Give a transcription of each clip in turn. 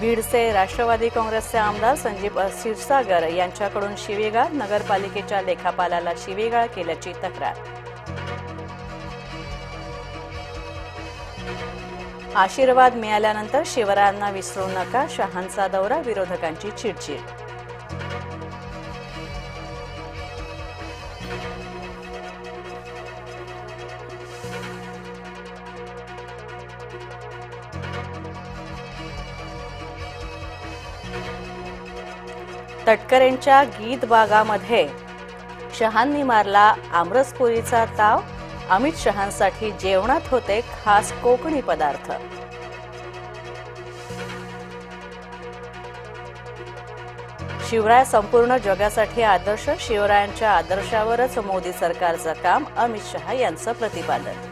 बीडचे राष्ट्रवादी काँग्रेसचे आमदार संजीव क्षीरसागर यांच्याकडून शिवेगाळ नगरपालिकेच्या लेखापालाला शिवेगाळ केल्याची तक्रार. आशीर्वाद मिळाल्यानंतर शिवरायांना विसरू नका शहांचा दौरा विरोधकांची चिडचिड. तटकरेंच्या गीत बागामध्ये शहांनी मारला आमरसपुरीचा ताव. अमित शहांसाठी जेवणात होते खास कोकणी पदार्थ. शिवराय संपूर्ण जगासाठी आदर्श शिवरायांच्या आदर्शावरच मोदी सरकारचं काम अमित शहा यांचं प्रतिपादन.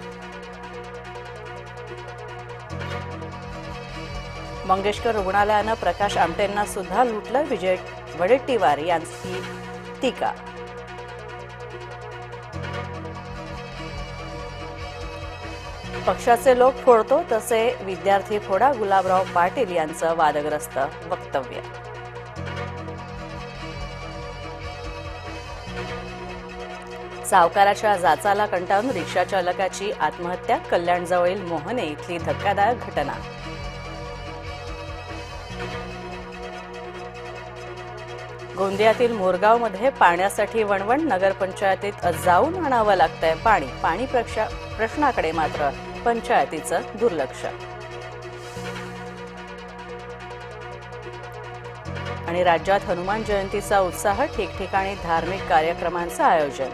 मंगेशकर रुग्णालयानं प्रकाश आमटेंना सुद्धा लुटलं. विजय वडेट्टीवार यांची टीका. पक्षाचे लोक फोडतो तसे विद्यार्थी फोडा. गुलाबराव पाटील यांचं वादग्रस्त वक्तव्य. सावकाराच्या जाचाला कंटाळून रिक्षा चालकाची आत्महत्या. कल्याणजवळील मोहने इथली धक्कादायक घटना. गोंदियातील मोरगावमध्ये पाण्यासाठी वणवण नगरपंचायतीत जाऊन आणावं लागतंय पाणी. पाणी प्रक्षा- प्रश्नाकडे मात्र पंचायतीचं दुर्लक्ष. आणि राज्यात हनुमान जयंतीचा उत्साह ठिकठिकाणी धार्मिक कार्यक्रमांचं आयोजन.